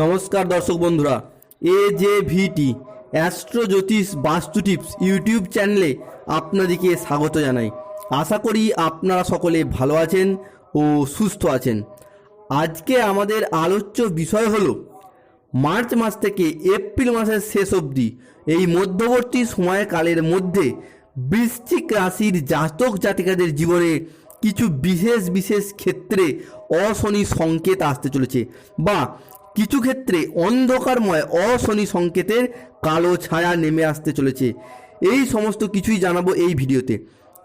নমস্কার দর্শক বন্ধুরা এ জে ভিটি অ্যাস্ট্রো জ্যোতিষ বাস্তু টিপস ইউটিউব চ্যানেলে আপনাদেরকে স্বাগত জানাই। আশা করি আপনারা সকলে ভালো আছেন ও সুস্থ আছেন। আজকে আমাদের আলোচ্য বিষয় হলো, মার্চ মাস থেকে এপ্রিল মাসের শেষ অবধি, এই মধ্যবর্তী সময়কালের মধ্যে বৃশ্চিক রাশির জাতক জাতিকাদের জীবনে কিছু বিশেষ বিশেষ ক্ষেত্রে অশনি সংকেত আসতে চলেছে বা কিছু ক্ষেত্রে অন্ধকারময় অশনি সংকেতের কালো ছায়া নেমে আসতে চলেছে। এই সমস্ত কিছুই জানাব এই ভিডিওতে।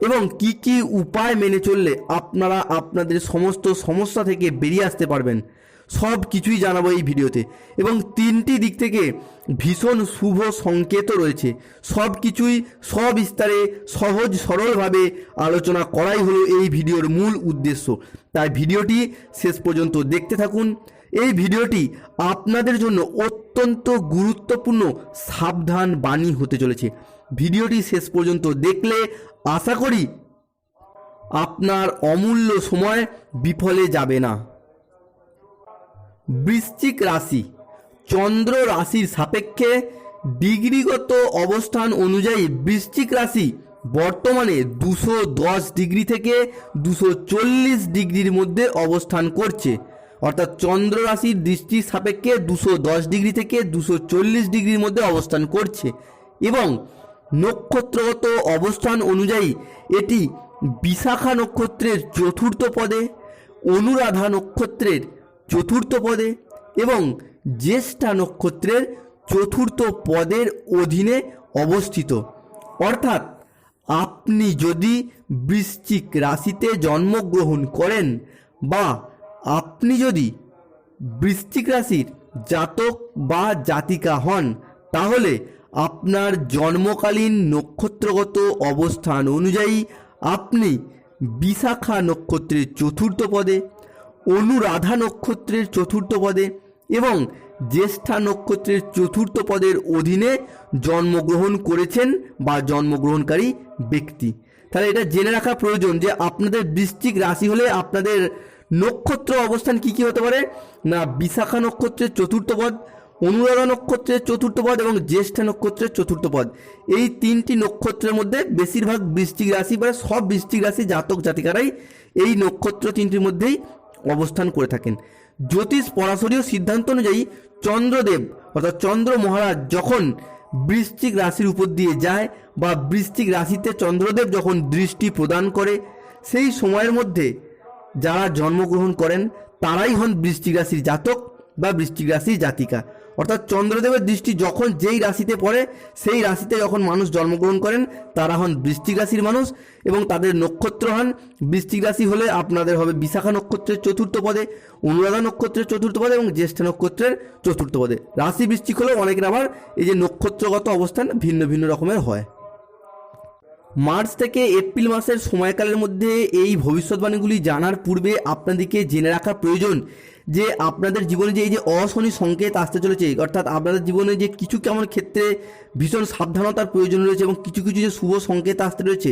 এবং কি কি উপায় মেনে চললে আপনারা আপনাদের সমস্ত সমস্যা থেকে বেরিয়ে আসতে পারবেন? সব কিছুই জানাব এই ভিডিওতে। এবং তিনটি দিক থেকে ভীষণ শুভ সংকেতও রয়েছে। সব কিছুই সবিস্তারে সহজ সরলভাবে আলোচনা করাই হলো এই ভিডিওর মূল উদ্দেশ্য। তাই ভিডিওটি শেষ পর্যন্ত দেখতে থাকুন। এই ভিডিওটি আপনাদের জন্য অত্যন্ত গুরুত্বপূর্ণ সাবধান বাণী হতে চলেছে। ভিডিওটি শেষ পর্যন্ত দেখলে আশা করি আপনার অমূল্য সময় বিফলে যাবে না। বৃশ্চিক রাশি। চন্দ্র রাশির সাপেক্ষে ডিগ্রিগত অবস্থান অনুযায়ী বৃশ্চিক রাশি বর্তমানে দুশো দশ ডিগ্রি থেকে দুশো চল্লিশ ডিগ্রির মধ্যে অবস্থান করছে। অর্থাৎ চন্দ্র রাশির দৃষ্টির সাপেক্ষে দুশো দশ ডিগ্রি থেকে দুশো চল্লিশ ডিগ্রির মধ্যে অবস্থান করছে এবং নক্ষত্রগত অবস্থান অনুযায়ী এটি বিশাখা নক্ষত্রের চতুর্থ পদে, অনুরাধা নক্ষত্রের চতুর্থ পদে এবং জ্যেষ্ঠা নক্ষত্রের চতুর্থ পদের অধীনে অবস্থিত। অর্থাৎ আপনি যদি বৃশ্চিক রাশিতে জন্মগ্রহণ করেন বা আপনি যদি বৃশ্চিক রাশির জাতক বা জাতিকা হন, তাহলে আপনার জন্মকালীন নক্ষত্রগত অবস্থান অনুযায়ী আপনি বিশাখা নক্ষত্রের চতুর্থ পদে অনুরাধা নক্ষত্রের চতুর্থ পদে এবং জ্যেষ্ঠা নক্ষত্রের চতুর্থ পদের অধীনে জন্মগ্রহণ করেছেন বা জন্মগ্রহণকারী ব্যক্তি। তাহলে এটা জেনে রাখা প্রয়োজন যে আপনাদের বৃশ্চিক রাশি হলে আপনাদের নক্ষত্র অবস্থান কি কি হতে পারে? না, বিশাখা নক্ষত্রের চতুর্থ পদ, অনুরাধা নক্ষত্রের চতুর্থ পদ এবং জ্যেষ্ঠা নক্ষত্রের চতুর্থ পদ। এই তিনটি নক্ষত্রের মধ্যে বেশিরভাগ বৃষ্টিক রাশি বা সব বৃশ্চিক রাশি জাতক জাতিকারাই এই নক্ষত্র তিনটির মধ্যেই অবস্থান করে থাকেন। জ্যোতিষ পরাশরীয় সিদ্ধান্ত অনুযায়ী চন্দ্রদেব অর্থাৎ চন্দ্র মহারাজ যখন বৃশ্চিক রাশির উপর দিয়ে যায় বা বৃশ্চিক রাশিতে চন্দ্রদেব যখন দৃষ্টি প্রদান করে, সেই সময়ের মধ্যে যারা জন্মগ্রহণ করেন, তারাই হন বৃষ্টিক রাশির জাতক বা বৃষ্টিক রাশির জাতিকা। অর্থাৎ চন্দ্রদেবের দৃষ্টি যখন যেই রাশিতে পড়ে, সেই রাশিতে যখন মানুষ জন্মগ্রহণ করেন, তারা হন বৃশ্চিক রাশির মানুষ এবং তাদের নক্ষত্র হন। বৃশ্চিক রাশি হলে আপনাদের হবে বিশাখা নক্ষত্রের চতুর্থ পদে, অনুরাধা নক্ষত্রের চতুর্থ পদে এবং জ্যেষ্ঠ নক্ষত্রের চতুর্থ পদে। রাশি বৃষ্টিক হলেও অনেকের আবার এই যে নক্ষত্রগত অবস্থান ভিন্ন ভিন্ন রকমের হয়। মার্চ থেকে এপ্রিল মাসের সময়কালের মধ্যে এই ভবিষ্যৎবাণীগুলি জানার পূর্বে আপনাদেরকে জেনে রাখা প্রয়োজন। যে আপনাদের জীবনে যে এই যে অশনি সংকেত আসতে চলেছে, অর্থাৎ আপনাদের জীবনে যে কিছু কেমন ক্ষেত্রে ভীষণ সাবধানতার প্রয়োজন রয়েছে এবং কিছু কিছু যে শুভ সংকেত আসতে রয়েছে,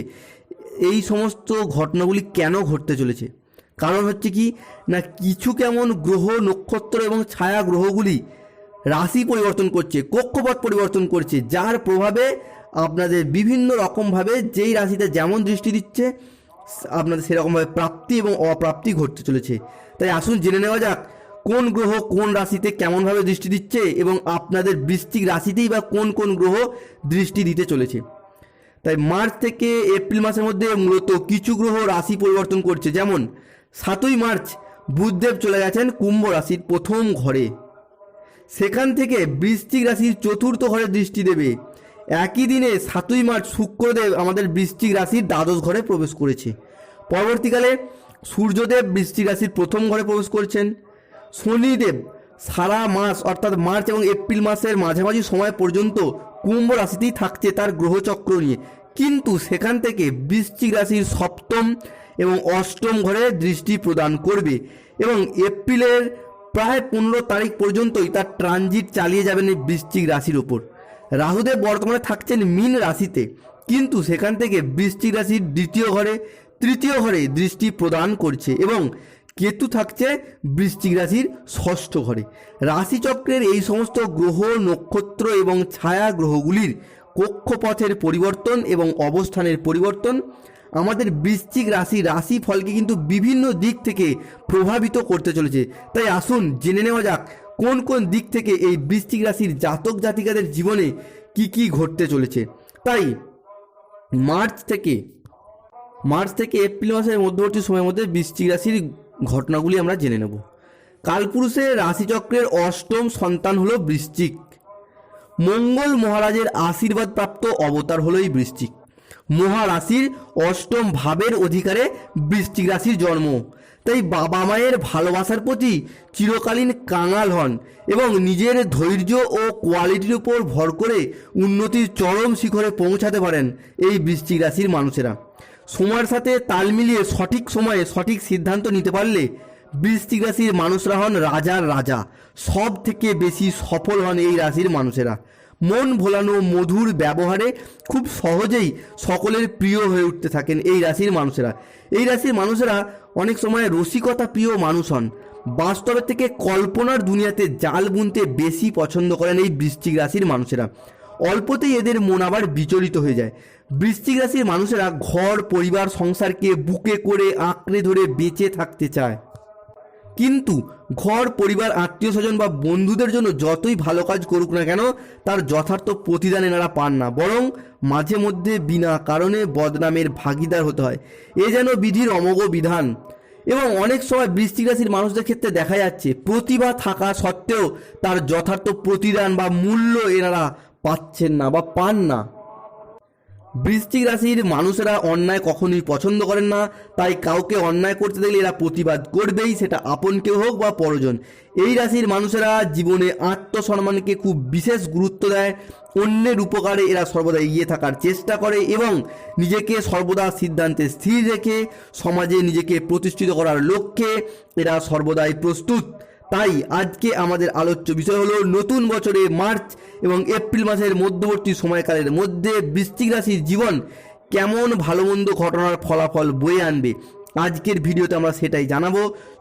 এই সমস্ত ঘটনাগুলি কেন ঘটতে চলেছে? কারণ হচ্ছে কি, না কিছু কেমন গ্রহ, নক্ষত্র এবং ছায়া গ্রহগুলি রাশি পরিবর্তন করছে, কক্ষপথ পরিবর্তন করছে, যার প্রভাবে আপনাদের বিভিন্ন রকমভাবে যেই রাশিতে যেমন দৃষ্টি দিচ্ছে, আপনাদের সেরকমভাবে প্রাপ্তি এবং অপ্রাপ্তি ঘটতে চলেছে। তাই আসুন জেনে নেওয়া যাক, কোন গ্রহ কোন রাশিতে কেমনভাবে দৃষ্টি দিচ্ছে এবং আপনাদের বৃষ্টিক রাশিতেই বা কোন কোন গ্রহ দৃষ্টি দিতে চলেছে। তাই মার্চ থেকে এপ্রিল মাসের মধ্যে মূলত কিছু গ্রহ রাশি পরিবর্তন করছে। যেমন, সাতই মার্চ, বুধদেব চলে গেছেন কুম্ভ রাশির প্রথম ঘরে। সেখান থেকে বৃশ্চিক রাশির চতুর্থ ঘরে দৃষ্টি দেবে। একই দিনে সাতই মার্চ শুক্রদেব আমাদের বৃশ্চিক রাশির দ্বাদশ ঘরে প্রবেশ করেছে। পরবর্তীকালে সূর্যদেব বৃশ্চিক রাশির প্রথম ঘরে প্রবেশ করছেন। শনিদেব সারা মাস, অর্থাৎ মার্চ এবং এপ্রিল মাসের মাঝামাঝি সময় পর্যন্ত কুম্ভ রাশিতেই থাকছে তার গ্রহচক্র নিয়ে। কিন্তু সেখান থেকে বৃশ্চিক রাশির সপ্তম এবং অষ্টম ঘরে দৃষ্টি প্রদান করবে এবং এপ্রিলের প্রায় পনেরো তারিখ পর্যন্তই তার ট্রানজিট চালিয়ে যাবেন এই বৃশ্চিক রাশির ওপর। রাহুদেব বর্তমানে থাকছেন মীন রাশিতে, কিন্তু সেখান থেকে বৃশ্চিক রাশির দ্বিতীয় ঘরে তৃতীয় ঘরে দৃষ্টি প্রদান করছে এবং কেতু থাকছে বৃশ্চিক রাশির ষষ্ঠ ঘরে। রাশিচক্রের এই সমস্ত গ্রহ, নক্ষত্র এবং ছায়া গ্রহগুলির কক্ষপথের পরিবর্তন এবং অবস্থানের পরিবর্তন আমাদের বৃশ্চিক রাশি রাশি ফলকে কিন্তু বিভিন্ন দিক থেকে প্রভাবিত করতে চলেছে। তাই আসুন জেনে নেওয়া যাক, কোন কোন দিক থেকে এই বৃশ্চিক রাশির জাতক জাতিকাদের জীবনে কি কি ঘটতে চলেছে। তাই মার্চ থেকে মার্চ থেকে এপ্রিল মাসের মধ্যবর্তী সময়ের মধ্যে বৃশ্চিক রাশির ঘটনাগুলি আমরা জেনে নেব। কালপুরুষের রাশিচক্রের অষ্টম সন্তান হলো বৃশ্চিক। মঙ্গল মহারাজের আশীর্বাদ প্রাপ্ত অবতার হলো এই বৃশ্চিক। মহারাশির অষ্টম ভাবের অধিকারে বৃশ্চিক রাশির জন্ম। তাই বাবা মায়ের ভালোবাসার প্রতি চিরকালীন কাঙাল হন এবং নিজের ধৈর্য ও কোয়ালিটির উপর ভর করে উন্নতির চরম শিখরে পৌঁছাতে পারেন এই বৃশ্চিক রাশির মানুষেরা। সময়ের সাথে তাল মিলিয়ে সঠিক সময়ে সঠিক সিদ্ধান্ত নিতে পারলে বৃশ্চিক রাশির মানুষরা হন রাজার রাজা। সব থেকে বেশি সফল হন এই রাশির মানুষেরা। মন ভোলানো মধুর ব্যবহারে খুব সহজেই সকলের প্রিয় হয়ে উঠতে থাকেন এই রাশির মানুষেরা। এই রাশির মানুষেরা অনেক সময় রসিকতা প্রিয় মানুষ হন। বাস্তবের থেকে কল্পনার দুনিয়াতে জাল বুনতে বেশি পছন্দ করেন এই বৃশ্চিক রাশির মানুষেরা। অল্পতেই এদের মন আবার বিচলিত হয়ে যায়। বৃশ্চিক রাশির মানুষেরা ঘর, পরিবার, সংসারকে বুকে করে আঁকড়ে ধরে বেঁচে থাকতে চায়। কিন্তু ঘর, পরিবার আত্মীয় স্বজন বা বন্ধুদের জন্য যতই ভালো কাজ করুক না কেন, তার যথার্থ প্রতিদান এনারা পান না। বরং মাঝে মধ্যে বিনা কারণে বদনামের ভাগিদার হতে হয়। এ যেন বিধির অমোঘ বিধান। এবং অনেক সময় বৃষ্টিক রাশির মানুষদের ক্ষেত্রে দেখা যাচ্ছে, প্রতিভা থাকা সত্ত্বেও তার যথার্থ প্রতিদান বা মূল্য এনারা পাচ্ছেন না বা পান না। বৃশ্চিক রাশির মানুষেরা অন্যায় কখনোই পছন্দ করেন না, তাই কাউকে অন্যায় করতে দেখলে এরা প্রতিবাদ করবেই, সেটা আপন কেউ হোক বা পরজন। এই রাশির মানুষেরা জীবনে আত্মসম্মানকে খুব বিশেষ গুরুত্ব দেয়, অন্যের উপকারে এরা সর্বদা এগিয়ে থাকার চেষ্টা করে এবং নিজেকে সর্বদা সিদ্ধান্তে স্থির রেখে সমাজে নিজেকে প্রতিষ্ঠিত করার লক্ষ্যে এরা সর্বদাই প্রস্তুত। তাই আজকে আমাদের আলোচ্য বিষয় হলো নতুন বছরে মার্চ এবং এপ্রিল মাসের মধ্যবর্তী সময়কালের মধ্যে বৃশ্চিক রাশির জীবন কেমন ভালো মন্দ ঘটনার ফলাফল বয়ে আনবে। আজকের ভিডিওতে আমরা সেটাই জানাব।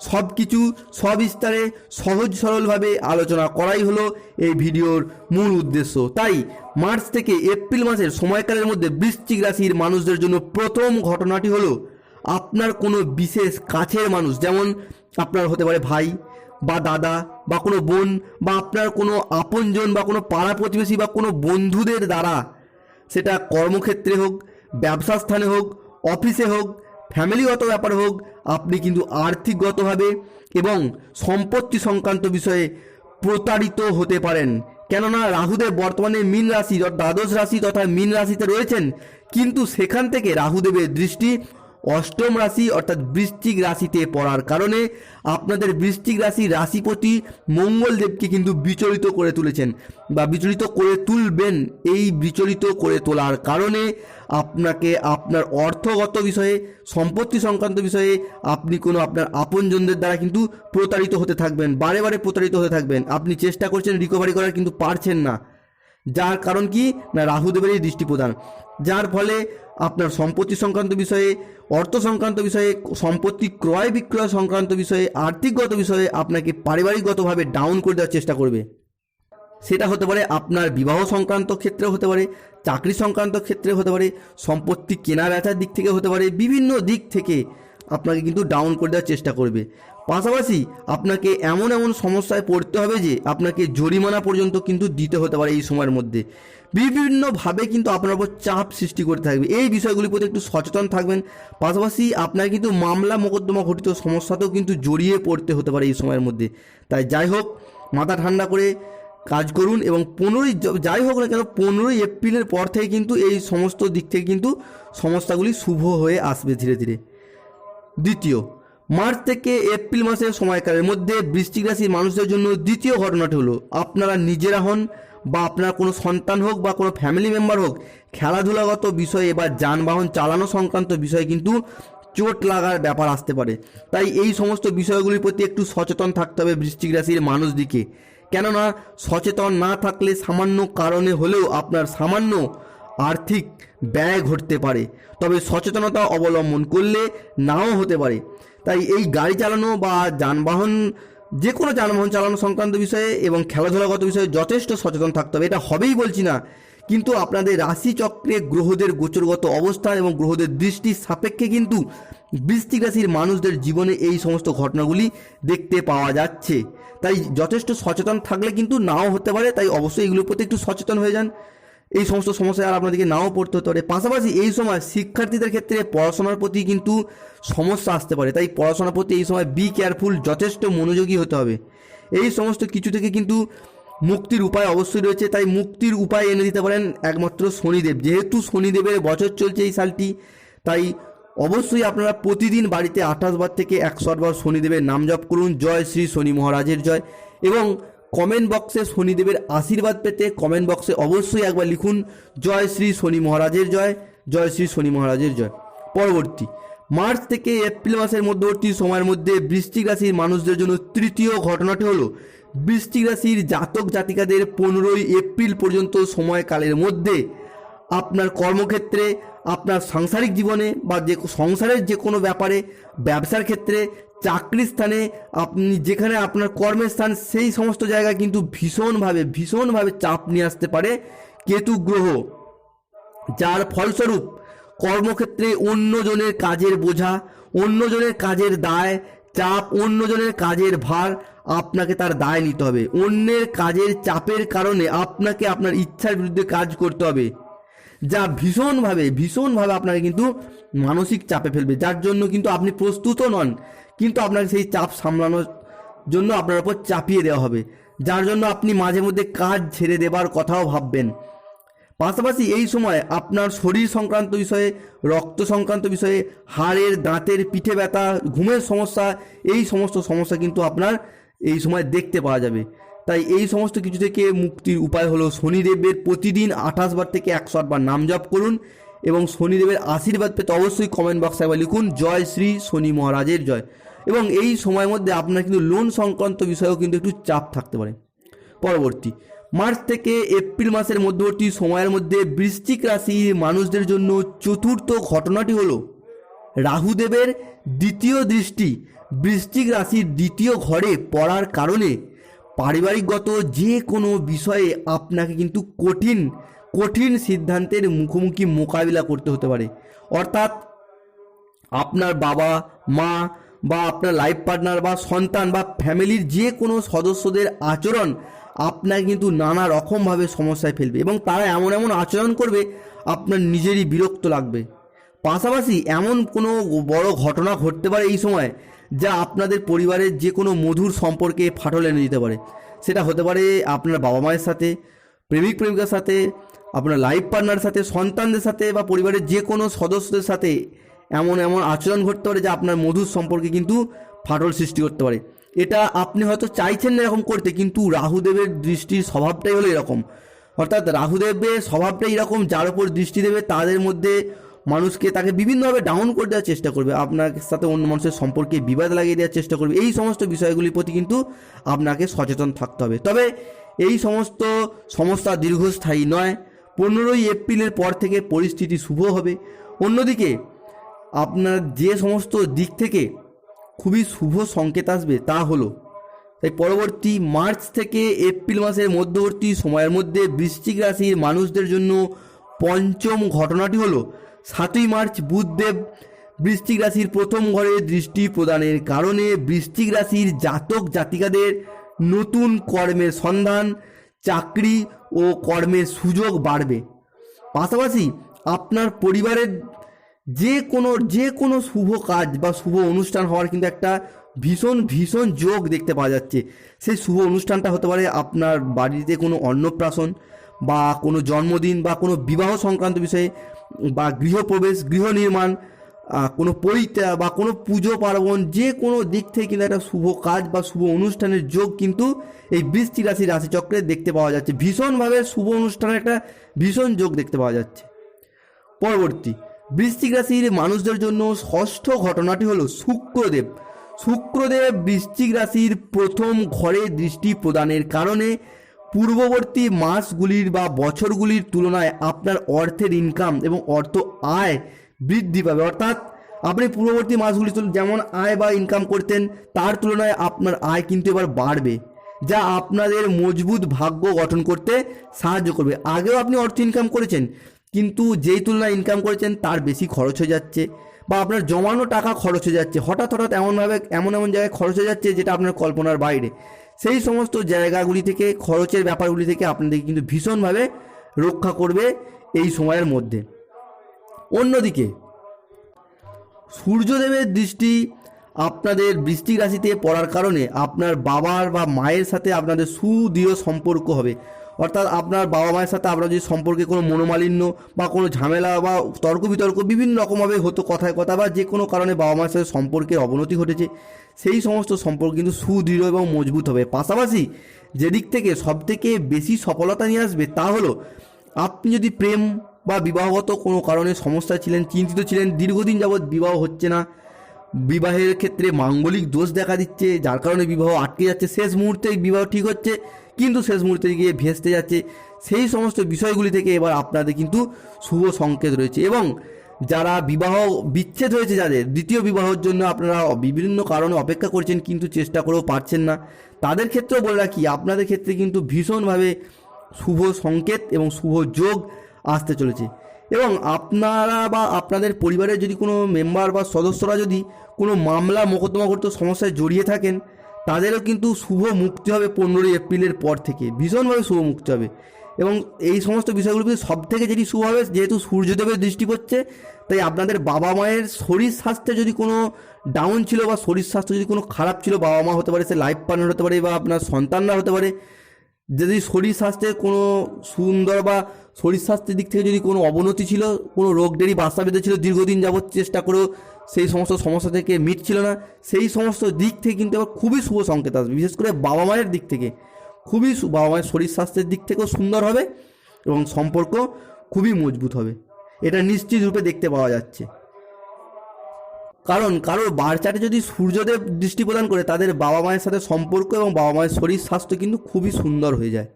সব কিছু সবিস্তারে, সহজ সরলভাবে আলোচনা করাই হলো এই ভিডিওর মূল উদ্দেশ্য। তাই মার্চ থেকে এপ্রিল মাসের সময়কালের মধ্যে বৃশ্চিক রাশির মানুষদের জন্য প্রথম ঘটনাটি হলো, আপনার কোনো বিশেষ কাছের মানুষ, যেমন আপনার হতে পারে ভাই বা দাদা বা কোনো বোন বা আপনার কোনো আপনজন বা কোনো পাড়া প্রতিবেশী বা কোনো বন্ধুদের দ্বারা সেটা কর্মক্ষেত্রে হোক, ব্যবসা স্থানে হোক, অফিসে হোক, ফ্যামিলিগত ব্যাপার হোক, আপনি কিন্তু আর্থিকগতভাবে এবং সম্পত্তি সংক্রান্ত বিষয়ে প্রতারিত হতে পারেন। কেননা রাহুদেব বর্তমানে মীন রাশি দ্বাদশ রাশি তথা মীন রাশিতে রয়েছেন, কিন্তু সেখান থেকে রাহুদেবের দৃষ্টি অষ্টম রাশি অর্থাৎ বৃশ্চিক রাশিতে পড়ার কারণে আপনাদের বৃশ্চিক রাশি রাশিপতি মঙ্গলদেবকে কিন্তু বিচলিত করে তুলেছেন বা বিচলিত করে তুলবেন এই বিচলিত করে তোলার কারণে আপনাকে আপনার অর্থগত বিষয়ে, সম্পত্তি সংক্রান্ত বিষয়ে আপনি কোনো আপনার আপনজনদের দ্বারা কিন্তু প্রতারিত হতে থাকবেন, বারে বারে প্রতারিত হতে থাকবেন। আপনি চেষ্টা করছেন রিকভারি করার কিন্তু পারছেন না। যার কারণ কি? না রাহুদেবের এই দৃষ্টি প্রদান যার ফলে আপনার সম্পত্তি সংক্রান্ত বিষয়ে, অর্থ সংক্রান্ত বিষয়ে, সম্পত্তি ক্রয় বিক্রয় সংক্রান্ত বিষয়ে, আর্থিকগত বিষয়ে আপনাকে পারিবারিকগতভাবে ডাউন করে দেওয়ার চেষ্টা করবে। সেটা হতে পারে আপনার বিবাহ সংক্রান্ত ক্ষেত্রে হতে পারে, চাকরি সংক্রান্ত ক্ষেত্রে হতে পারে, সম্পত্তি কেনা বেচার দিক থেকে হতে পারে, বিভিন্ন দিক থেকে আপনাকে কিন্তু ডাউন করে দেওয়ার চেষ্টা করবে। পাশাপাশি আপনাকে এমন এমন সমস্যায় পড়তে হবে যে আপনাকে জরিমানা পর্যন্ত কিন্তু দিতে হতে পারে এই সময়ের মধ্যে। বিভিন্নভাবে কিন্তু আপনার উপর চাপ সৃষ্টি করতে থাকবে। এই বিষয়গুলির প্রতি একটু সচেতন থাকবেন। পাশাপাশি আপনার কিন্তু মামলা মোকদ্দমা ঘটিত সমস্যাতেও কিন্তু জড়িয়ে পড়তে হতে পারে এই সময়ের মধ্যে। তাই যাই হোক, মাথা ঠান্ডা করে কাজ করুন এবং পনেরোই যাই হোক না কেন, পনেরোই এপ্রিলের পর থেকে কিন্তু এই সমস্ত দিক থেকে কিন্তু সমস্যাগুলি শুভ হয়ে আসবে ধীরে ধীরে। দ্বিতীয়, মার্চ থেকে এপ্রিল মাসের সময়কালের মধ্যে বৃশ্চিক রাশির মানুষদের জন্য দ্বিতীয় ঘটনাটি হলো, আপনারা নিজেরা হন বা আপনার কোনো সন্তান হোক বা কোনো ফ্যামিলি মেম্বার হোক, খেলাধুলাগত বিষয়ে বা যানবাহন চালানো সংক্রান্ত বিষয়ে কিন্তু চোট লাগার ব্যাপার আসতে পারে। তাই এই সমস্ত বিষয়গুলির প্রতি একটু সচেতন থাকতে হবে বৃশ্চিক রাশির মানুষদিকে। কেননা সচেতন না থাকলে সামান্য কারণে হলেও আপনার সামান্য আর্থিক ব্যয় ঘটতে পারে। তবে সচেতনতা অবলম্বন করলে নাও হতে পারে। তাই এই গাড়ি চালানো বা যানবাহন যে কোনো যানবাহন চালানো সংক্রান্ত বিষয়ে এবং খেলাধুলাগত বিষয়ে যথেষ্ট সচেতন থাকতে হবে। এটা হবেই বলছি না। কিন্তু আপনাদের রাশি চক্রে গ্রহদের গোচরগত অবস্থান এবং গ্রহদের দৃষ্টির সাপেক্ষে কিন্তু বৃশ্চিক রাশির মানুষদের জীবনে এই সমস্ত ঘটনাগুলি দেখতে পাওয়া যাচ্ছে। তাই যথেষ্ট সচেতন থাকলে কিন্তু নাও হতে পারে। তাই অবশ্যই এগুলোর প্রতি একটু সচেতন হয়ে যান। এই সমস্ত সমস্যায় আর আপনাদেরকে নাও পড়তে হতে পারে। পাশাপাশি এই সময় শিক্ষার্থীদের ক্ষেত্রে পড়াশোনার প্রতি কিন্তু সমস্যা আসতে পারে। তাই পড়াশোনার প্রতি এই সময় বি কেয়ারফুল যথেষ্ট মনোযোগী হতে হবে। এই সমস্ত কিছু থেকে কিন্তু মুক্তির উপায় অবশ্যই রয়েছে। তাই মুক্তির উপায় এনে দিতে পারেন একমাত্র শনিদেব। যেহেতু শনিদেবের বছর চলছে এই সালটি, তাই অবশ্যই আপনারা প্রতিদিন বাড়িতে আঠাশ বার থেকে একশো বার শনিদেবের নাম জপ করুন। জয় শ্রী শনি মহারাজের জয়। এবং কমেন্ট বক্সে শনিদেবের আশীর্বাদ পেতে কমেন্ট বক্সে অবশ্যই একবার লিখুন, জয় শ্রী শনি মহারাজের জয় জয় শ্রী শনি মহারাজের জয়। পরবর্তী, মার্চ থেকে এপ্রিল মাসের মধ্যবর্তী সময়ের মধ্যে বৃশ্চিক রাশির মানুষদের জন্য তৃতীয় ঘটনাটি হলো, বৃশ্চিক রাশির জাতক জাতিকাদের পনেরোই এপ্রিল পর্যন্ত সময়কালের মধ্যে আপনার কর্মক্ষেত্রে, আপনার সাংসারিক জীবনে বা যে সংসারের যে কোনো ব্যাপারে, ব্যবসার ক্ষেত্রে চাকরির স্থানে আপনি যেখানে আপনার কর্মের স্থান, সেই সমস্ত জায়গায় কিন্তু ভীষণভাবে ভীষণভাবে চাপ নিয়ে আসতে পারে কেতু গ্রহ। যার ফলস্বরূপ কর্মক্ষেত্রে অন্যজনের কাজের বোঝা, অন্যজনের কাজের দায়, চাপ, অন্যজনের কাজের ভার আপনাকে তার দায় নিতে হবে। অন্যের কাজের চাপের কারণে আপনাকে আপনার ইচ্ছার বিরুদ্ধে কাজ করতে হবে। যা ভীষণভাবে ভীষণভাবে আপনাকে কিন্তু মানসিক চাপে ফেলবে। যার জন্য কিন্তু আপনি প্রস্তুতও নন। কিন্তু আপনাকে সেই চাপ সামলানোর জন্য আপনার উপর চাপিয়ে দেওয়া হবে। যার জন্য আপনি মাঝে মধ্যে কাজ ছেড়ে দেবার কথাও ভাববেন। পাশাপাশি এই সময় আপনার শরীর সংক্রান্ত বিষয়ে, রক্ত সংক্রান্ত বিষয়ে, হাড়ের, দাঁতের পিঠে ব্যথা, ঘুমের সমস্যা, এই সমস্ত সমস্যা কিন্তু আপনার এই সময় দেখতে পাওয়া যাবে। তাই এই সমস্ত কিছু থেকে মুক্তির উপায় হলো শনিদেবের প্রতিদিন আঠাশ বার থেকে একশো বার নাম জপ করুন। এবং শনিদেবের আশীর্বাদ পেতে অবশ্যই কমেন্ট বক্সে একবার লিখুন, জয় শ্রী শনি মহারাজের জয়। এবং এই সময়ের মধ্যে আপনার কিন্তু লোন সংক্রান্ত বিষয়েও কিন্তু একটু চাপ থাকতে পারে। পরবর্তী, মার্চ থেকে এপ্রিল মাসের মধ্যবর্তী সময়ের মধ্যে বৃশ্চিক রাশির মানুষদের জন্য চতুর্থ ঘটনাটি হলো রাহুদেবের দ্বিতীয় দৃষ্টি। বৃশ্চিক রাশির দ্বিতীয় ঘরে পড়ার কারণে পারিবারিকগত যে কোনো বিষয়ে আপনাকে কিন্তু কঠিন কঠিন সিদ্ধান্তের মুখোমুখি মোকাবিলা করতে হতে পারে। অর্থাৎ আপনার বাবা, মা বা আপনার লাইফ পার্টনার বা সন্তান বা ফ্যামিলির যে কোনো সদস্যদের আচরণ আপনাকে কিন্তু নানা রকমভাবে সমস্যায় ফেলবে এবং তারা এমন এমন আচরণ করবে, আপনার নিজেরই বিরক্ত লাগবে। পাশাপাশি এমন কোনো বড় ঘটনা ঘটতে পারে এই সময় যা আপনাদের পরিবারের যে কোনো মধুর সম্পর্কে ফাটল এনে দিতে পারে। সেটা হতে পারে আপনার বাবা মায়ের সাথে প্রেমিক প্রেমিকার সাথে আপনার লাইফ পার্টনার সাথে, সন্তানদের সাথে বা পরিবারের যে কোনো সদস্যদের সাথে এমন এমন আচরণ ঘটতে পারে যা আপনার মধুর সম্পর্কে কিন্তু ফাটল সৃষ্টি করতে পারে। এটা আপনি হয়তো চাইছেন না এরকম করতে, কিন্তু রাহুদেবের দৃষ্টির স্বভাবটাই হলো এরকম। অর্থাৎ রাহুদেবের স্বভাবটাই এরকম, যার উপর দৃষ্টি দেবে, তাদের মধ্যে মানুষকে তাকে বিভিন্নভাবে ডাউন করে দেওয়ার চেষ্টা করবে, আপনার সাথে অন্য মানুষের সম্পর্কে বিবাদ লাগিয়ে দেওয়ার চেষ্টা করবে। এই সমস্ত বিষয়গুলির প্রতি কিন্তু আপনাকে সচেতন থাকতে হবে। তবে এই সমস্ত সমস্যা দীর্ঘস্থায়ী নয়। পনেরোই এপ্রিলের পর থেকে পরিস্থিতি শুভ হবে। অন্যদিকে, আপনার যে সমস্ত দিক থেকে খুবই শুভ সংকেত আসবে তা হলো, তাই পরবর্তী মার্চ থেকে এপ্রিল মাসের মধ্যবর্তী সময়ের মধ্যে বৃশ্চিক রাশির মানুষদের জন্য পঞ্চম ঘটনাটি হলো, সাতই মার্চ বুধদেব বৃশ্চিক রাশির প্রথম ঘরে দৃষ্টি প্রদানের কারণে বৃশ্চিক রাশির জাতক জাতিকাদের নতুন কর্মের সন্ধান চাকরি ও কর্মের সুযোগ বাড়বে। পাশাপাশি আপনার পরিবারের যে কোনো যে কোনো শুভ কাজ বা শুভ অনুষ্ঠান হওয়ার কিন্তু একটা ভীষণ ভীষণ যোগ দেখতে পাওয়া যাচ্ছে। সেই শুভ অনুষ্ঠানটা হতে পারে আপনার বাড়িতে কোনো অন্নপ্রাশন বা কোনো জন্মদিন বা কোনো বিবাহ সংক্রান্ত বিষয়ে বা গৃহপ্রবেশ, গৃহ নির্মাণ কোনো পৈতা বা কোনো পুজো পার্বণ যে কোনো দিক থেকে কিন্তু একটা শুভ কাজ বা শুভ অনুষ্ঠানের যোগ কিন্তু এই বৃষ্টি রাশি রাশিচক্রে দেখতে পাওয়া যাচ্ছে। ভীষণভাবে শুভ অনুষ্ঠানের একটা ভীষণ যোগ দেখতে পাওয়া যাচ্ছে। পরবর্তী বৃশ্চিক রাশির মানুষদের জন্য ষষ্ঠ ঘটনাটি হলো শুক্রদেব। শুক্রদেব বৃশ্চিক রাশির প্রথম ঘরে দৃষ্টি প্রদানের কারণে পূর্ববর্তী মাসগুলির বা বছরগুলির তুলনায় আপনার অর্থের ইনকাম এবং অর্থ আয় বৃদ্ধি পাবে। অর্থাৎ আপনি পূর্ববর্তী মাসগুলি যেমন আয় বা ইনকাম করতেন, তার তুলনায় আপনার আয় কিন্তু এবার বাড়বে, যা আপনাদের মজবুত ভাগ্য গঠন করতে সাহায্য করবে। আগেও আপনি অর্থ ইনকাম করেছেন, কিন্তু যেই তুলনায় ইনকাম করেছেন, তার বেশি খরচ হয়ে যাচ্ছে বা আপনার জমানো টাকা খরচ হয়ে যাচ্ছে। হঠাৎ হঠাৎ এমনভাবে, এমন এমন জায়গায় খরচ হয়ে যাচ্ছে যেটা আপনার কল্পনার বাইরে। সেই সমস্ত জায়গাগুলি থেকে, খরচের ব্যাপারগুলি থেকে আপনাদেরকে কিন্তু ভীষণভাবে রক্ষা করবে এই সময়ের মধ্যে। অন্যদিকে, সূর্যদেবের দৃষ্টি আপনাদের বৃষ্টিক রাশিতে পড়ার কারণে আপনার বাবার বা মায়ের সাথে আপনাদের সুদৃঢ় সম্পর্ক হবে। অর্থাৎ আপনার বাবা মায়ের সাথে আপনার যদি সম্পর্কে কোনো মনোমালিন্য বা কোনো ঝামেলা বা তর্ক বিতর্ক বিভিন্ন রকমভাবে হতো কথায় কথা বা যে কোনো কারণে বাবা মায়ের সাথে সম্পর্কের অবনতি ঘটেছে, সেই সমস্ত সম্পর্ক কিন্তু সুদৃঢ় এবং মজবুত হবে। পাশাপাশি যেদিক থেকে সবথেকে বেশি সফলতা নিয়ে আসবে তা হলো, আপনি যদি প্রেম বা বিবাহগত কোনো কারণে সমস্যা ছিলেন, চিন্তিত ছিলেন, দীর্ঘদিন যাবৎ বিবাহ হচ্ছে না। বিবাহের ক্ষেত্রে মাঙ্গলিক দোষ দেখা দিচ্ছে, যার কারণে বিবাহ আটকে যাচ্ছে। শেষ মুহূর্তে বিবাহ ঠিক হচ্ছে, কিন্তু শেষ মুহূর্তে গিয়ে ভেস্তে যাচ্ছে। সেই সমস্ত বিষয়গুলি থেকে এবার আপনাদের কিন্তু শুভ সংকেত রয়েছে। এবং যারা বিবাহ বিচ্ছেদ হয়েছে যাদের, দ্বিতীয় বিবাহের জন্য আপনারা বিভিন্ন কারণে অপেক্ষা করছেন, কিন্তু চেষ্টা করেও পারছেন না। তাদের ক্ষেত্রেও বলে রাখি, আপনাদের ক্ষেত্রে কিন্তু ভীষণভাবে শুভ সংকেত এবং শুভ যোগ আসতে চলেছে। এবং আপনারা বা আপনাদের পরিবারের যদি কোনো মেম্বার বা সদস্যরা যদি কোনো মামলা মোকদ্দমা করতে সমস্যায় জড়িয়ে থাকেন, তাদেরও কিন্তু শুভ মুক্তি হবে পনেরোই এপ্রিলের পর থেকে, ভীষণভাবে শুভ মুক্তি হবে। এবং এই সমস্ত বিষয়গুলো সব থেকে যেটি শুভ হবে, যেহেতু সূর্যদেবের দৃষ্টি পড়ছে, তাই আপনাদের বাবা মায়ের শরীর স্বাস্থ্যে যদি কোনো ডাউন ছিল বা শরীর স্বাস্থ্য যদি কোনো খারাপ ছিল, বাবা মা হতে পারে, সে লাইফ পার্টনার হতে পারে বা আপনার সন্তানরা হতে পারে যদি শরীর স্বাস্থ্যের কোনো সুন্দর বা শরীর স্বাস্থ্যের দিক থেকে যদি কোনো অবনতি ছিল, কোনো রোগ ডেরি বাসা বেঁধেছিল দীর্ঘদিন যাবৎ চেষ্টা করেও সেই সমস্ত সমস্যা থেকে মিটছিল না। সেই সমস্ত দিক থেকে কিন্তু আবার খুবই শুভ সংকেত আসবে, বিশেষ করে বাবা মায়ের দিক থেকে। খুবই বাবা মায়ের শরীর স্বাস্থ্যের দিক থেকেও সুন্দর হবে এবং সম্পর্ক খুবই মজবুত হবে। এটা নিশ্চিত রূপে দেখতে পাওয়া যাচ্ছে। কারণ কারোর বার যদি সূর্যদেব দৃষ্টি প্রদান করে, তাদের বাবা মায়ের সাথে সম্পর্ক এবং বাবা মায়ের শরীর স্বাস্থ্য কিন্তু খুবই সুন্দর হয়ে যায়।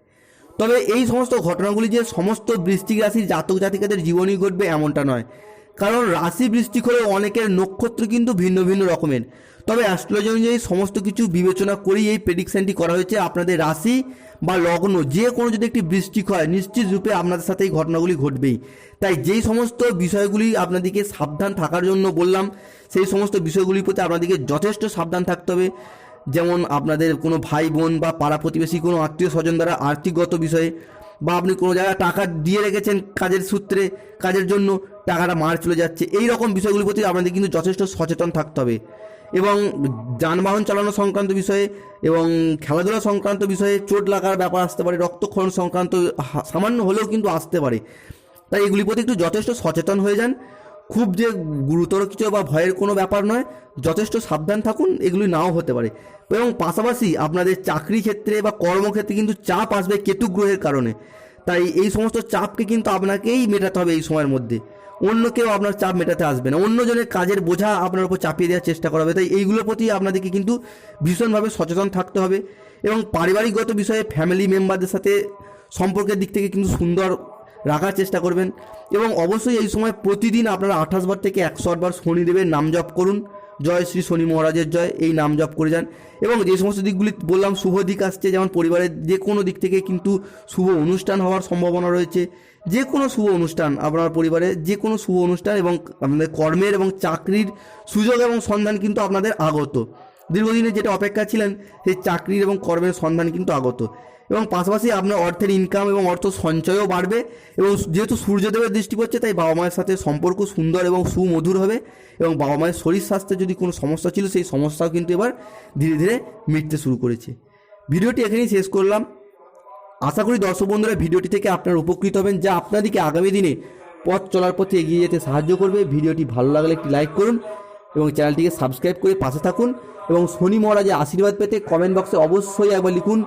তবে এই সমস্ত ঘটনাগুলি যে সমস্ত বৃষ্টিক রাশির জাতক জাতিকাদের জীবনই ঘটবে এমনটা নয়। কারণ রাশি বৃষ্টি হলেও অনেকের নক্ষত্র কিন্তু ভিন্ন ভিন্ন রকমের। তবে অ্যাস্ট্রোলজি অনুযায়ী সমস্ত কিছু বিবেচনা করেই এই প্রেডিকশনটি করা হয়েছে। আপনাদের রাশি বা লগ্ন, যে কোনো যদি একটি বৃষ্টিক হয়, নিশ্চিত রূপে আপনাদের সাথে এই ঘটনাগুলি ঘটবেই। তাই যেই সমস্ত বিষয়গুলি আপনাদেরকে সাবধান থাকার জন্য বললাম, সেই সমস্ত বিষয়গুলির প্রতি আপনাদেরকে যথেষ্ট সাবধান থাকতে হবে। যেমন আপনাদের কোনো ভাই বোন বা পাড়া প্রতিবেশী, কোনো আত্মীয় স্বজন দ্বারা আর্থিকগত বিষয়ে, বা আপনি কোনো জায়গায় টাকা দিয়ে রেখেছেন কাজের সূত্রে, কাজের জন্য, টাকাটা মার চলে যাচ্ছে। এই রকম বিষয়গুলির প্রতি আপনাদের কিন্তু যথেষ্ট সচেতন থাকতে হবে। এবং যানবাহন চালানো সংক্রান্ত বিষয়ে এবং খেলাধুলা সংক্রান্ত বিষয়ে চোট লাগার ব্যাপার আসতে পারে, রক্তক্ষরণ সংক্রান্ত সামান্য হলেও কিন্তু আসতে পারে। তাই এগুলির প্রতি একটু যথেষ্ট সচেতন হয়ে যান। খুব যে গুরুতর কিছু বা ভয়ের কোনো ব্যাপার নয়, যথেষ্ট সাবধান থাকুন, এগুলি নাও হতে পারে। এবং পাশাপাশি আপনাদের চাকরি ক্ষেত্রে বা কর্মক্ষেত্রে কিন্তু চাপ আসবে কেতু গ্রহের কারণে। তাই এই সমস্ত চাপকে কিন্তু আপনাকেই মেটাতে হবে এই সময়ের মধ্যে। অন্য কেউ আপনার চাপ মেটাতে আসবে না। অন্যজনের কাজের বোঝা আপনার উপর চাপিয়ে দেওয়ার চেষ্টা করা হবে। তাই এইগুলোর প্রতি আপনাদেরকে কিন্তু ভীষণভাবে সচেতন থাকতে হবে এবং পারিবারিকগত বিষয়ে ফ্যামিলি মেম্বারদের সাথে সম্পর্কের দিক থেকে কিন্তু সুন্দর রাখার চেষ্টা করবেন এবং অবশ্যই এই সময় প্রতিদিন আপনারা আঠাশ বার থেকে একশো বার শনিদেবের নাম জপ করুন। জয় শ্রী শনি মহারাজের জয়, এই নাম জপ করে যান। এবং যে সমস্ত দিকগুলি বললাম, শুভ দিক আসছে, যেমন পরিবারের যে কোনো দিক থেকে কিন্তু শুভ অনুষ্ঠান হওয়ার সম্ভাবনা রয়েছে। যে কোনো শুভ অনুষ্ঠান আপনার পরিবারে যে কোনো শুভ অনুষ্ঠান এবং আপনাদের কর্মের এবং চাকরির সুযোগ এবং সন্ধান কিন্তু আপনাদের আগত। দীর্ঘদিনে যেটা অপেক্ষা ছিলেন, সেই চাকরির এবং কর্মের সন্ধান কিন্তু আগত। এবং পাশাপাশি আপনার অর্থের ইনকাম এবং অর্থ সঞ্চয়ও বাড়বে এবং যেহেতু সূর্যদেবের দৃষ্টি পড়ছে, তাই বাবা মায়ের সাথে সম্পর্ক সুন্দর এবং সুমধুর হবে এবং বাবা মায়ের শরীর স্বাস্থ্যে যদি কোনো সমস্যা ছিল, সেই সমস্যাও কিন্তু এবার ধীরে ধীরে মিটতে শুরু করেছে। ভিডিওটি এখানেই শেষ করলাম। আশা করি দর্শক বন্ধুরা, ভিডিওটি থেকে আপনারা উপকৃত হবেন, যা আপনাদেরকে আগামী দিনে পথ চলার পথে এগিয়ে যেতে সাহায্য করবে। ভিডিওটি ভালো লাগলে একটি লাইক করুন এবং চ্যানেলটিকে সাবস্ক্রাইব করে পাশে থাকুন এবং শনি মহারাজের আশীর্বাদ পেতে কমেন্ট বক্সে অবশ্যই একবার লিখুন।